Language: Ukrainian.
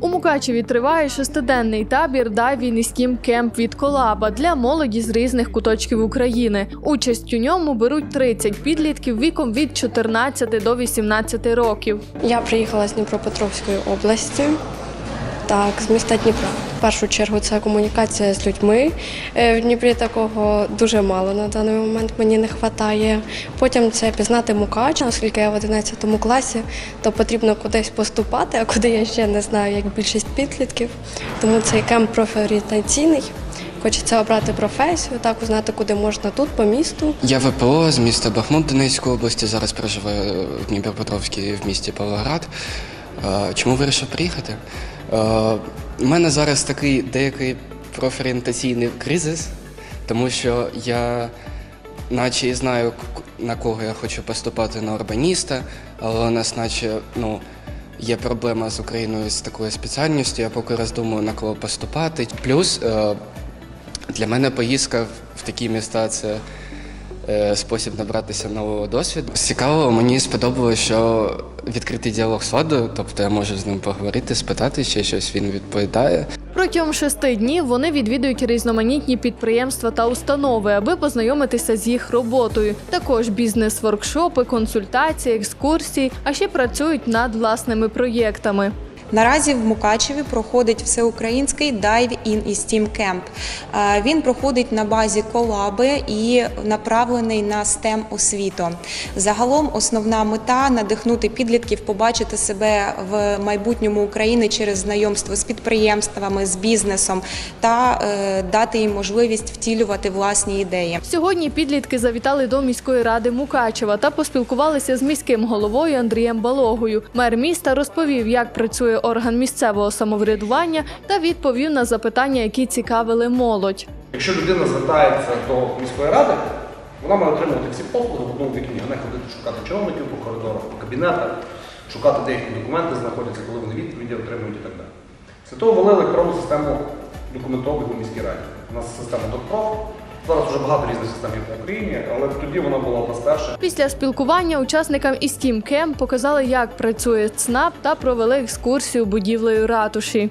У Мукачеві триває шестиденний табір Дайвін і Скім Кемп від Колаба для молоді з різних куточків України. Участь у ньому беруть 30 підлітків віком від 14 до 18 років. Я приїхала з Дніпропетровської області, так, з міста Дніпра. В першу чергу це комунікація з людьми. Е, В Дніпрі такого дуже мало на даний момент мені не вистачає. Потім це пізнати Мукача, оскільки я в 11 класі, то потрібно кудись поступати, а куди я ще не знаю, як більшість підлітків. Тому цей кемп профорієнтаційний. Хочеться обрати професію, так узнати, куди можна тут, по місту. Я ВПО з міста Бахмут Донецької області. Зараз проживаю в Дніпропетровській в місті Павлоград. Е, Чому вирішив приїхати? У мене зараз такий деякий профорієнтаційний кризис, тому що я наче і знаю, на кого я хочу поступати на урбаніста, але у нас наче ну, є проблема з Україною з такою спеціальністю. Я поки роздумую, на кого поступати. Плюс е, для мене поїздка в- такі міста це спосіб набратися нового досвіду. Цікаво, мені сподобалося, що відкритий діалог з владою, тобто я можу з ним поговорити, спитати ще щось, він відповідає. Протягом шести днів вони відвідують різноманітні підприємства та установи, аби познайомитися з їх роботою. Також бізнес-воркшопи, консультації, екскурсії, а ще працюють над власними проєктами. Наразі в Мукачеві проходить всеукраїнський Dive In і STEAM Camp. Е, Він проходить на базі колаби і направлений на STEM освіту. Загалом основна мета надихнути підлітків побачити себе в майбутньому України через знайомство з підприємствами, з бізнесом та е, дати їм можливість втілювати власні ідеї. Сьогодні підлітки завітали до міської ради Мукачева та поспілкувалися з міським головою Андрієм Балогою. Мер міста розповів, як працює орган місцевого самоврядування, та відповів на запитання, які цікавили молодь. Якщо людина звертається до міської ради, вона має отримувати всі послуги в одному вікні, а не ходити шукати чиновників по коридорах, по кабінетах, шукати де їхні документи знаходяться, коли вони відповіді отримують і так далі. Після того ввели електронну систему документообігу в міській раді. У нас система ДОКПРО. Зараз вже багато різних систем є в Україні, але тоді вона була одна. Після спілкування учасникам із Team Camp показали, як працює ЦНАП та провели екскурсію будівлею ратуші.